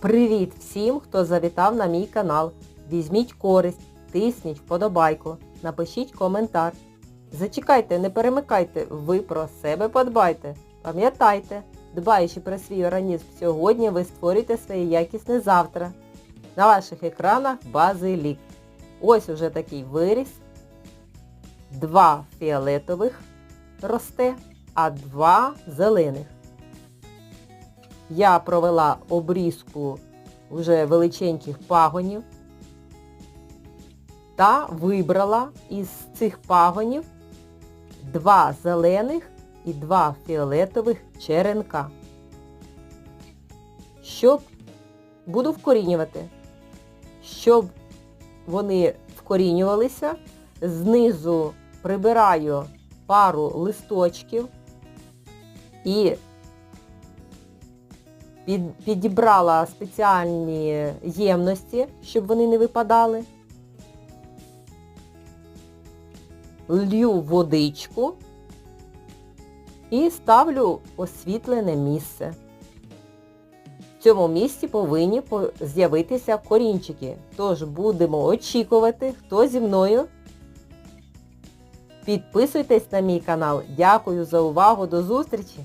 Привіт всім, хто завітав на мій канал. Візьміть користь, тисніть вподобайку, напишіть коментар. Зачекайте, не перемикайте, ви про себе подбайте. Пам'ятайте, дбаючи про свій організм сьогодні, ви створюєте своє якісне завтра. На ваших екранах базилік. Ось уже такий виріс. Два фіолетових росте, а два зелених. Я провела обрізку вже величеньких пагонів та вибрала із цих пагонів два зелених і два фіолетових черенка. Щоб буду вкорінювати, щоб вони вкорінювалися, знизу прибираю пару листочків і підібрала спеціальні ємності, щоб вони не випадали. Лью водичку і ставлю освітлене місце. В цьому місці повинні з'явитися корінчики. Тож будемо очікувати, хто зі мною. Підписуйтесь на мій канал. Дякую за увагу. До зустрічі!